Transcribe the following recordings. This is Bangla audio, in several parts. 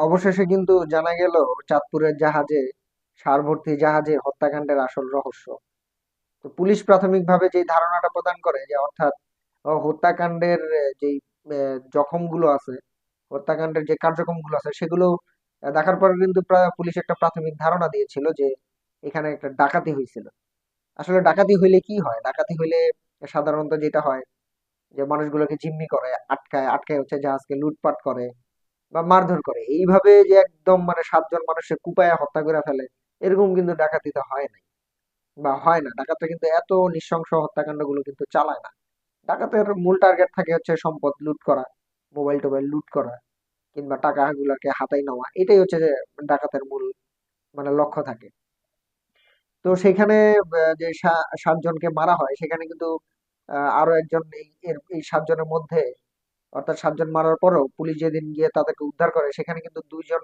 অবশেষে কিন্তু জানা গেল চাঁদপুরের জাহাজে, সারভর্তি জাহাজে হত্যাকাণ্ডের আসল রহস্য। তো পুলিশ প্রাথমিকভাবে যে ধারণাটা প্রদান করে যে অর্থাৎ হত্যাকাণ্ডের যেই জখমগুলো আছে, হত্যাকাণ্ডের যে কার্যক্রমগুলো আছে, সেগুলো দেখার পরে কিন্তু পুলিশ একটা প্রাথমিক ধারণা দিয়েছিল যে এখানে একটা ডাকাতি হয়েছিল। আসলে ডাকাতি হইলে কি হয়? ডাকাতি হইলে সাধারণত যেটা হয় যে মানুষগুলোকে জিম্মি করে, আটকায় আটকায় হচ্ছে জাহাজকে, লুটপাট করে বা মারধর করে। এইভাবে যে একদম মানে সাতজন মানুষকে কুপায় হত্যা করে ফেলে, এরকম কিন্তু ডাকাতিতে হয় নাই। বা হয় না। ডাকাতরা কিন্তু এত নৃশংস হত্যাকাণ্ডগুলো কিন্তু চালায় না। ডাকাতের মূল টার্গেট থাকে হচ্ছে সম্পদ লুট করা মোবাইল টোবাইল লুট করা, কিংবা টাকা গুলাকে হাতায় নেওয়া। এটাই হচ্ছে যে ডাকাতের মূল মানে লক্ষ্য থাকে। তো সেখানে যে সাতজনকে মারা হয়, সেখানে কিন্তু আরও একজন এই সাতজনের মধ্যে অর্থাৎ সাতজন মারার পরেও পুলিশ যেদিন গিয়ে তাদেরকে উদ্ধার করে, সেখানে কিন্তু দুইজন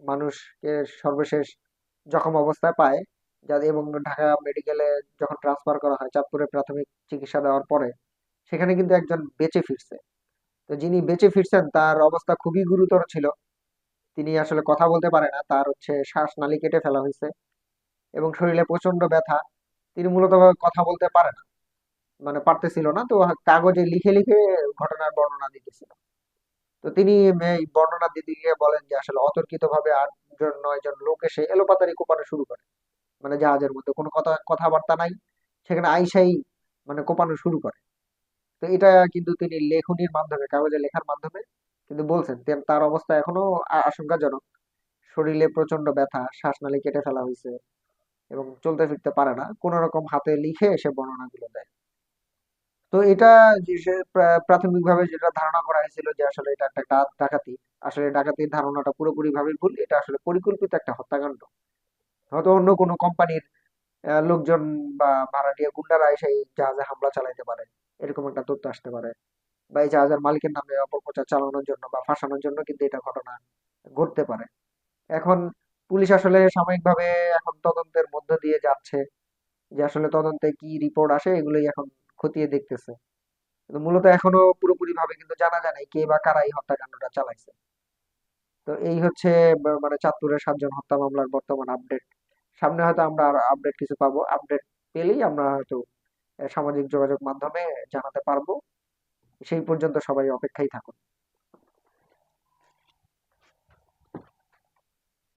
মানুষকে সর্বশেষ জখম অবস্থায় পায়। যাদের এবং ঢাকা মেডিকেলে যখন ট্রান্সফার করা হয় চাঁদপুরে প্রাথমিক চিকিৎসা দেওয়ার পরে, সেখানে কিন্তু একজন বেঁচে ফিরছে। তো যিনি বেঁচে ফিরছেন, তার অবস্থা খুবই গুরুতর ছিল। তিনি আসলে কথা বলতে পারে না, তার হচ্ছে শ্বাসনালী কেটে ফেলা হয়েছে এবং শরীরে প্রচণ্ড ব্যথা। তিনি মূলত কথা বলতে পারে না। মানে পারতেছিল না, তো কাগজে লিখে লিখে ঘটনার বর্ণনা দিতেছিল। তো তিনি এই বর্ণনা দিতে গিয়ে বলেন যে আসলে অতর্কিতভাবে আটজন, নয়জন লোক এসে এলোপাতাড়ি কোপানো শুরু করে। মানে জাহাজের মধ্যে কোনো কথা, কথাবার্তা নাই, সেখানে আইসাই মানে কোপানো শুরু করে। তো এটা কিন্তু তিনি লেখনির মাধ্যমে, কাগজে লেখার মাধ্যমে কিন্তু বলছেন তার অবস্থা এখনও আশঙ্কাজনক। শরীরে প্রচণ্ড ব্যথা শ্বাসনালী কেটে ফেলা হয়েছে এবং চলতে ফিরতে পারে না। কোন রকম হাতে লিখে সে বর্ণনাগুলো দেয়। তো এটা প্রাথমিকভাবে যেটা ধারণা করা হয়েছিল যে আসলে এটা একটা ডাকাতি। আসলে ডাকাতির ধারণাটা পুরোপুরি ভাবে ভুল, এটা আসলে পরিকল্পিত একটা হত্যাকাণ্ড। হয়তো অন্য কোনো কোম্পানির লোকজন বা ভাড়াটিয়া গুন্ডারা এসে এই জাহাজে হামলা চালাইতে পারে। এরকম একটা তথ্য আসতে পারে। বা এই জাহাজের মালিকের নামে অপপ্রচার চালানোর জন্য বা ফাঁসানোর জন্য কিন্তু এটা ঘটনা ঘটতে পারে। এখন পুলিশ আসলে সাময়িকভাবে এখন তদন্তের মধ্য দিয়ে যাচ্ছে। যে আসলে তদন্তে কি রিপোর্ট আসে এগুলোই এখন খতিয়ে দেখতেছে। কিন্তু মূলত এখনও পুরোপুরি ভাবে কিন্তু জানা যায় নাই কে বা কারা এই হত্যাকাণ্ডটা চালাইছে। তো এই হচ্ছে মানে চাঁদপুরের সাতজন হত্যা মামলার বর্তমান আপডেট। সামনে হয়তো আমরা আর আপডেট কিছু পাবো। আপডেট পেলেই আমরা হয়তো সামাজিক যোগাযোগ মাধ্যমে জানাতে পারব। সেই পর্যন্ত সবাই অপেক্ষায় থাকুন।